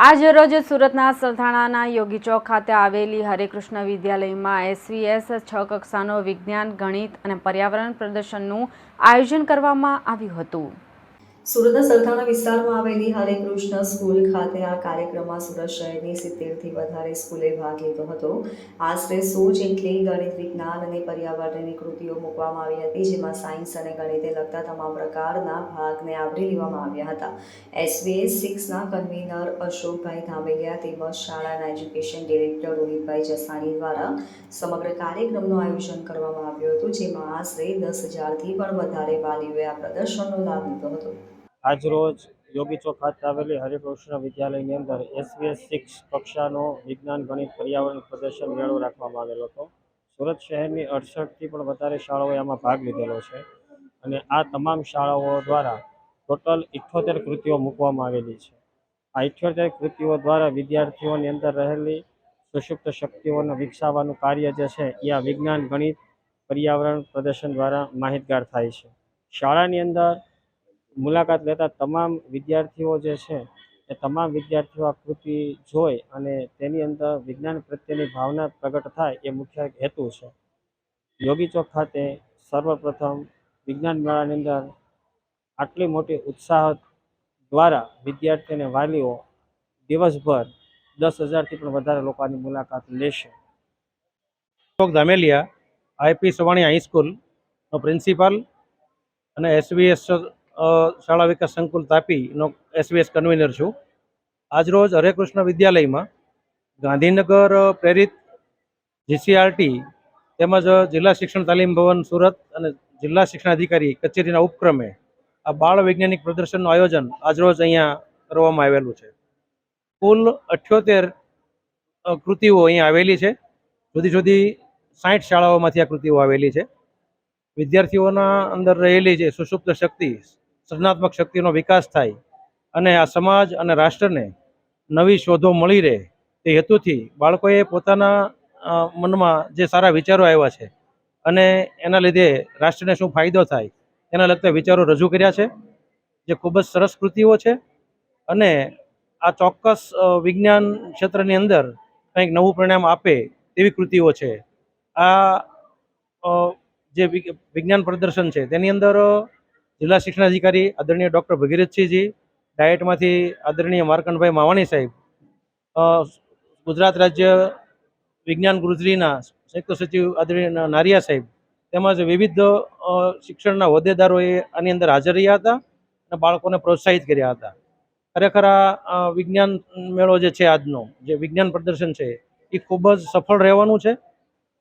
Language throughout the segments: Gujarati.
આજ રોજ સુરતના સરથાણાના યોગી ચોક ખાતે આવેલી હરેકૃષ્ણ વિદ્યાલયમાં એસવીએસ છ કક્ષાનો વિજ્ઞાન, ગણિત અને પર્યાવરણ પ્રદર્શનનું આયોજન કરવામાં આવ્યું હતું. સુરતના સરથાણા વિસ્તારમાં આવેલી હરે કૃષ્ણ સ્કૂલ ખાતે આ કાર્યક્રમમાં સુરત શહેરની સિત્તેરથી વધારે સ્કૂલે ભાગ લીધો હતો. આશરે સો જેટલી ગણિત, વિજ્ઞાન અને પર્યાવરણની કૃતિઓ મૂકવામાં આવી હતી, જેમાં સાયન્સ અને ગણિતે લગતા તમામ પ્રકારના ભાગને આવરી લેવામાં આવ્યા હતા. એસવીએસ સિક્સના કન્વીનર અશોકભાઈ ધામેલિયા તેમજ શાળાના એજ્યુકેશન ડિરેક્ટર રોહિતભાઈ જસાણી દ્વારા સમગ્ર કાર્યક્રમનું આયોજન કરવામાં આવ્યું હતું, જેમાં આશરે દસ હજારથી પણ વધારે વાલીઓએ આ પ્રદર્શનનો લાભ લીધો હતો. આજરોજ યોગી ચોક ખાતે આવેલી હરિકૃષ્ણ વિદ્યાલયની અંદર એસવીએસ સિક્સ કક્ષાનો વિજ્ઞાન, ગણિત, પર્યાવરણ પ્રદર્શન મેળો રાખવામાં આવેલો હતો. સુરત શહેરની અડસઠથી પણ વધારે શાળાઓએ આમાં ભાગ લીધેલો છે અને આ તમામ શાળાઓ દ્વારા ટોટલ ઇઠ્ઠોતેર કૃતિઓ મૂકવામાં આવેલી છે. આ ઇઠ્ઠોતેર કૃતિઓ દ્વારા વિદ્યાર્થીઓની અંદર રહેલી સુષુપ્ત શક્તિઓને વિકસાવવાનું કાર્ય જે છે એ આ વિજ્ઞાન, ગણિત, પર્યાવરણ પ્રદર્શન દ્વારા માહિતગાર થાય છે. શાળાની અંદર મુલાકાત લેતા તમામ વિદ્યાર્થીઓ જે છે, એ તમામ વિદ્યાર્થીઓ આ કૃતિ જોઈ અને તેની અંદર વિજ્ઞાન પ્રત્યેની ભાવના પ્રગટ થાય એ મુખ્ય હેતુ છે. યોગી ચોક ખાતે સર્વપ્રથમ વિજ્ઞાન મેળાની અંદર આટલી મોટી ઉત્સાહ દ્વારા વિદ્યાર્થી અને વાલીઓ દિવસભર દસ હજારથી પણ વધારે લોકોની મુલાકાત લેશે. અશોક ધામેલિયા, આઈપી સવાણી હાઈસ્કૂલનો પ્રિન્સિપાલ અને એસવીએસ શાળા વિકાસ સંકુલ તાપીનો એસવીએસ કન્વીનર છું. આજરોજ હરેકૃષ્ણ વિદ્યાલયમાં ગાંધીનગર પ્રેરિત જીસીઆરટી તેમજ જિલ્લા શિક્ષણ તાલીમ ભવન સુરત અને જિલ્લા શિક્ષણ અધિકારી કચેરીના ઉપક્રમે આ બાળ વૈજ્ઞાનિક પ્રદર્શનનું આયોજન આજરોજ અહીંયા કરવામાં આવેલું છે. કુલ અઠ્યોતેર કૃતિઓ અહીંયા આવેલી છે. જુદી જુદી સાઠ શાળાઓમાંથી આ કૃતિઓ આવેલી છે. વિદ્યાર્થીઓના અંદર રહેલી જે સુષુપ્ત શક્તિ સર્જનાત્મક શક્તિનો વિકાસ થાય અને આ સમાજ અને રાષ્ટ્રને નવી શોધો મળી રહે તે હેતુથી બાળકોએ પોતાના મનમાં જે સારા વિચારો આવ્યા છે અને એના લીધે રાષ્ટ્રને શું ફાયદો થાય એના લગતા વિચારો રજૂ કર્યા છે, જે ખૂબ જ સરસ કૃતિઓ છે અને આ ચોક્કસ વિજ્ઞાન ક્ષેત્રની અંદર કંઈક નવું પરિણામ આપે તેવી કૃતિઓ છે. આ જે વિજ્ઞાન પ્રદર્શન છે તેની અંદર જિલ્લા શિક્ષણાધિકારી આદરણીય ડૉક્ટર ભગીરથસિંહજી, ડાયટમાંથી આદરણીય માર્કંડભાઈ માવાણી સાહેબ ગુજરાત રાજ્ય વિજ્ઞાન ગુરુશ્રીના સંયુક્ત સચિવ આદરણીય નારિયા સાહેબ, તેમજ વિવિધ શિક્ષણના હોદ્દેદારોએ આની અંદર હાજર રહ્યા હતા અને બાળકોને પ્રોત્સાહિત કર્યા હતા. ખરેખર આ વિજ્ઞાન મેળો જે છે આજનો, જે વિજ્ઞાન પ્રદર્શન છે, એ ખૂબ જ સફળ રહેવાનું છે.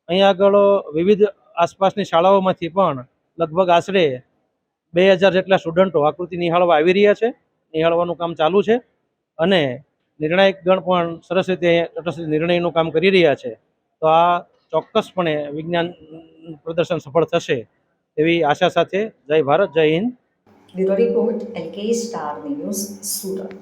અહીંયા આગળ વિવિધ આસપાસની શાળાઓમાંથી પણ લગભગ આશરે બે હજાર જેટલા સ્ટુડન્ટો આકૃતિ નિહાળવા આવી રહ્યા છે. નિહાળવાનું કામ ચાલુ છે અને નિર્ણાયક ગણ પણ સરસ રીતે તટસ્થ નિર્ણયનું કામ કરી રહ્યા છે. તો આ ચોક્કસપણે વિજ્ઞાન પ્રદર્શન સફળ થશે એવી આશા સાથે જય ભારત, જય હિન્દ. રિપોર્ટ સુરત.